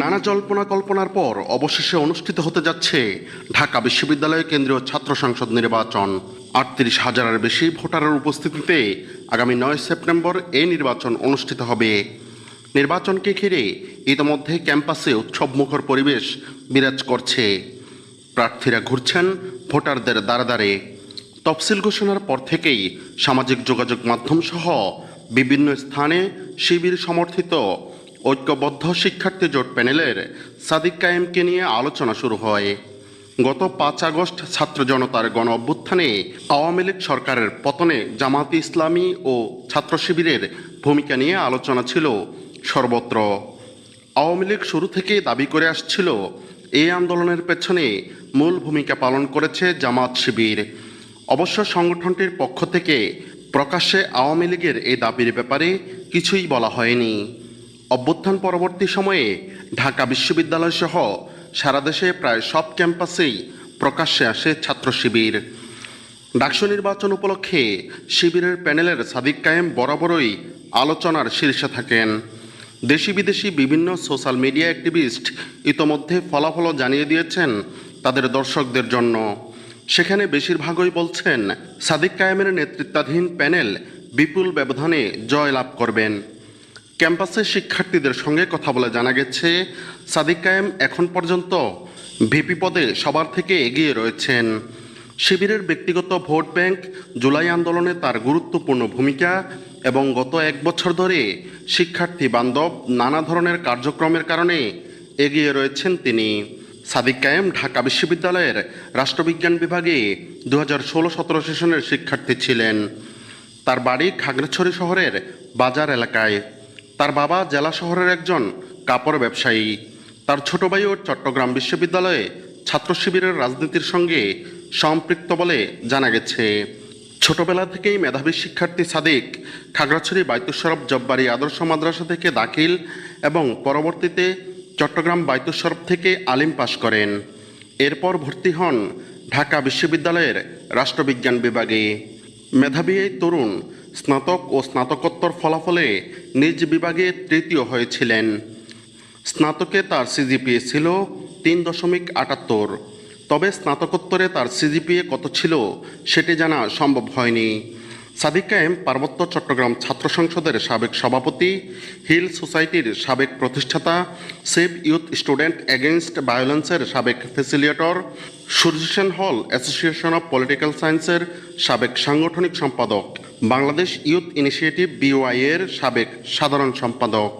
নানা জল্পনা কল্পনার পর অবশেষে অনুষ্ঠিত হতে যাচ্ছে ঢাকা বিশ্ববিদ্যালয় কেন্দ্রীয় ছাত্র সংসদ নির্বাচন। আটত্রিশ হাজারের বেশি ভোটারের উপস্থিতিতে আগামী নয় সেপ্টেম্বর এই নির্বাচন অনুষ্ঠিত হবে। নির্বাচনকে ঘিরে ইতিমধ্যে ক্যাম্পাসে উৎসবমুখর পরিবেশ বিরাজ করছে। প্রার্থীরা ঘুরছেন ভোটারদের দ্বারে দ্বারে। তফসিল ঘোষণার পর থেকেই সামাজিক যোগাযোগ মাধ্যম সহ বিভিন্ন স্থানে শিবির সমর্থিত ঐক্যবদ্ধ শিক্ষার্থী জোট প্যানেলের সাদিক কায়েমকে নিয়ে আলোচনা শুরু হয়। গত পাঁচ আগস্ট ছাত্র জনতার গণ অভ্যুত্থানে আওয়ামী লীগ সরকারের পতনে জামাতি ইসলামী ও ছাত্র শিবিরের ভূমিকা নিয়ে আলোচনা ছিল সর্বত্র। আওয়ামী লীগ শুরু থেকেই দাবি করে আসছিল এই আন্দোলনের পেছনে মূল ভূমিকা পালন করেছে জামাত শিবির। অবশ্য সংগঠনটির পক্ষ থেকে প্রকাশ্যে আওয়ামী লীগের এই দাবির ব্যাপারে কিছুই বলা হয়নি। অভ্যুত্থান পরবর্তী সময়ে ঢাকা বিশ্ববিদ্যালয় সহ সারা দেশে প্রায় সব ক্যাম্পাসেই প্রকাশ্যে আসে ছাত্র শিবির। ডাকসু নির্বাচন উপলক্ষে শিবিরের প্যানেলের সাদিক কায়েম বরাবরই আলোচনার শীর্ষে থাকেন। দেশি বিদেশি বিভিন্ন সোশ্যাল মিডিয়া অ্যাক্টিভিস্ট ইতোমধ্যে ফলাফলও জানিয়ে দিয়েছেন তাদের দর্শকদের জন্য। সেখানে বেশিরভাগই বলছেন, সাদিক কায়েমের নেতৃত্বাধীন প্যানেল বিপুল ব্যবধানে জয় লাভ করবেন। ক্যাম্পাসের শিক্ষার্থীদের সঙ্গে কথা বলে জানা গেছে, সাদিক কায়েম এখন পর্যন্ত ভিপি পদে সবার থেকে এগিয়ে রয়েছেন। শিবিরের ব্যক্তিগত ভোট ব্যাংক জুলাই আন্দোলনে তার গুরুত্বপূর্ণ ভূমিকা এবং গত এক বছর ধরে শিক্ষার্থী বান্ধব নানা ধরনের কার্যক্রমের কারণে এগিয়ে রয়েছেন তিনি। সাদিক কায়েম ঢাকা বিশ্ববিদ্যালয়ের রাষ্ট্রবিজ্ঞান বিভাগে দু হাজার ষোলো সতেরো সেশনের শিক্ষার্থী ছিলেন। তার বাড়ি খাগড়াছড়ি শহরের বাজার এলাকায়। তার বাবা জেলা শহরের একজন কাপড় ব্যবসায়ী। তার ছোট ভাইও চট্টগ্রাম বিশ্ববিদ্যালয়ে ছাত্র শিবিরের রাজনীতির সঙ্গে সম্পৃক্ত বলে জানা গেছে। ছোটবেলা থেকেই মেধাবী শিক্ষার্থী সাদিক খাগড়াছড়ি বাইতুসরফ জব্বারি আদর্শ মাদ্রাসা থেকে দাখিল এবং পরবর্তীতে চট্টগ্রাম বাইতুসরফ থেকে আলিম পাশ করেন। এরপর ভর্তি হন ঢাকা বিশ্ববিদ্যালয়ের রাষ্ট্রবিজ্ঞান বিভাগে। মেধাবী এই তরুণ স্নাতক ও স্নাতকোত্তর ফলাফলে নিজ বিভাগে তৃতীয় হয়েছিলেন। স্নাতকে তার সিজিপিএ ছিল তিন দশমিক আটাত্তর। তবে স্নাতকোত্তরে তার সিজিপিএ কত ছিল সেটি জানা সম্ভব হয়নি। সাদিক কায়েম পার্বত্য চট্টগ্রাম ছাত্র সংসদের সাবেক সভাপতি, হিল সোসাইটির সাবেক প্রতিষ্ঠাতা, সেভ ইউথ স্টুডেন্ট এগেনস্ট ভায়োলেন্সের সাবেক ফেসিলিয়েটর সূর্যসেন হল অ্যাসোসিয়েশন অব পলিটিক্যাল সায়েন্সের সাবেক সাংগঠনিক সম্পাদক। বাংলাদেশ ইউথ ইনিশিয়েটিভ বিওয়াই এর সাবেক সাধারণ সম্পাদক।